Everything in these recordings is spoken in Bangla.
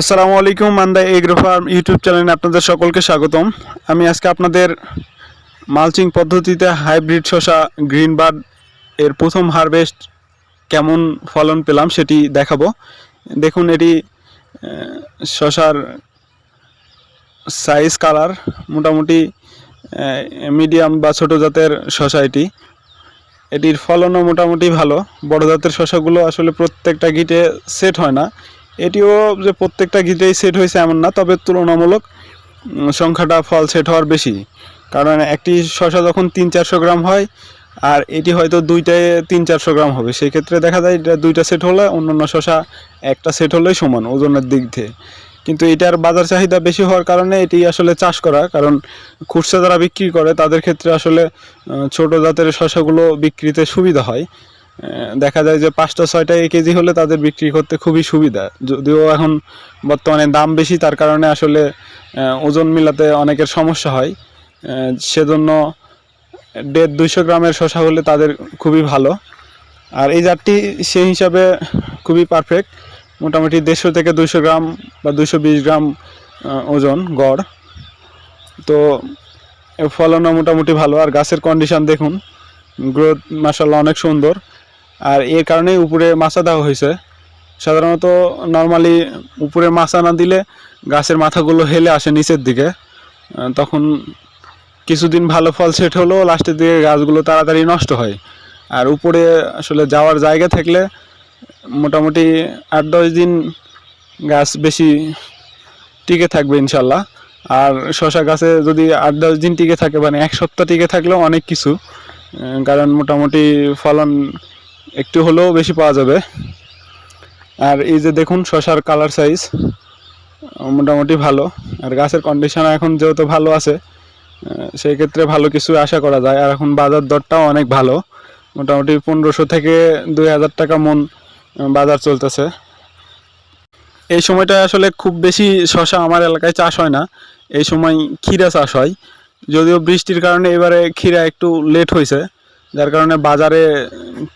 আসসালামু আলাইকুম মান্দা এগ্রো ফার্ম ইউটিউব চ্যানেলে আপনাদের সকলকে স্বাগতম। আমি আজকে আপনাদের মালচিং পদ্ধতিতে হাইব্রিড শসা, গ্রিন বার্ড এর প্রথম হারভেস্ট কেমন ফলন পেলাম সেটি দেখাবো। দেখুন, এটি শসার সাইজ কালার মোটামুটি মিডিয়াম বা ছোট জাতের শসা এটি। এটির ফলনও মোটামুটি ভালো। বড় জাতের শসাগুলো আসলে প্রত্যেকটা গিটে সেট হয় না। এটিও যে প্রত্যেকটা গিটেই সেট হয়েছে এমন না, তবে তুলনামূলক সংখ্যাটা ফল সেট হওয়ার বেশি। কারণ একটি শশা যখন তিন চারশো গ্রাম হয়, আর এটি হয়তো দুইটায় তিন চারশো গ্রাম হবে। সেই ক্ষেত্রে দেখা যায় এটা দুইটা সেট হলে অন্যান্য শশা একটা সেট হলেই সমান ওজনের দিক থেকে কিন্তু এটার বাজার চাহিদা বেশি হওয়ার কারণে এটি আসলে চাষ করা, কারণ খুচরা যারা বিক্রি করে, তাদের ক্ষেত্রে আসলে ছোট জাতের শসাগুলো বিক্রিতে সুবিধা হয়। দেখা যায় যে পাঁচটা, ছয়টা কেজি হলে তাদের বিক্রি করতে খুবই সুবিধা। যদিও এখন বর্তমানে দাম বেশি, তার কারণে আসলে ওজন মিলাতে অনেকের সমস্যা হয়। সেজন্য দেড় দুইশো গ্রামের শসা হলে তাদের খুবই ভালো। আর এই জাতটি সেই হিসাবে খুবই পারফেক্ট মোটামুটি দেড়শো থেকে দুইশো গ্রাম বা দুইশো বিশ গ্রাম ওজন, গড়। তো ফলনও মোটামুটি ভালো। আর গাছের কন্ডিশন দেখুন গ্রোথ মাসাল্লাহ অনেক সুন্দর। আর এর কারণেই উপরে মাছা দেওয়া হয়েছে। সাধারণত নর্মালি উপরে মাছা না দিলে গাছের মাথাগুলো হেলে আসে নিচের দিকে। তখন কিছুদিন ভালো ফল সেট হলেও লাস্টের দিকে গাছগুলো তাড়াতাড়ি নষ্ট হয়। আর উপরে আসলে যাওয়ার জায়গা থাকলে মোটামুটি আট দশ দিন গাছ বেশি টিকে থাকবে ইনশাল্লাহ। আর শশা গাছে যদি আট দশ দিন টিকে থাকে মানে এক সপ্তাহ টিকে থাকলেও অনেক কিছু কারণ মোটামুটি ফলন একটু হলেও বেশি পাওয়া যাবে। আর এই যে দেখুন শশার কালার সাইজ মোটামুটি ভালো। আর গাছের কন্ডিশন এখন যেহেতু ভালো আছে সেই ক্ষেত্রে ভালো কিছু আশা করা যায়। আর এখন বাজার দরটাও অনেক ভালো। মোটামুটি পনেরোশো থেকে দুই হাজার টাকা মন বাজার চলতেছে। এই সময়টা আসলে খুব বেশি শশা আমার এলাকায় চাষ হয় না। এই সময় ক্ষীরা চাষ হয়। যদিও বৃষ্টির কারণে এবারে ক্ষীরা একটু লেট হয়েছে। যার কারণে বাজারে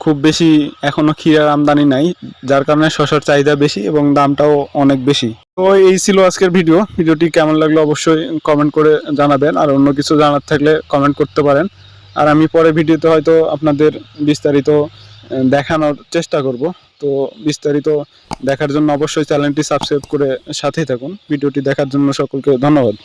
খুব বেশি এখনও ক্ষীরার আমদানি নাই, যার কারণে শশার চাহিদা বেশি এবং দামটাও অনেক বেশি। তো এই ছিল আজকের ভিডিও। ভিডিওটি কেমন লাগল অবশ্যই কমেন্ট করে জানাবেন, আর অন্য কিছু জানার থাকলে কমেন্ট করতে পারেন। আর আমি পরে ভিডিওতে হয়তো আপনাদের বিস্তারিত দেখানোর চেষ্টা করব। তো বিস্তারিত দেখার জন্য অবশ্যই চ্যানেলটি সাবস্ক্রাইব করে সাথেই থাকুন। ভিডিওটি দেখার জন্য সকলকে ধন্যবাদ।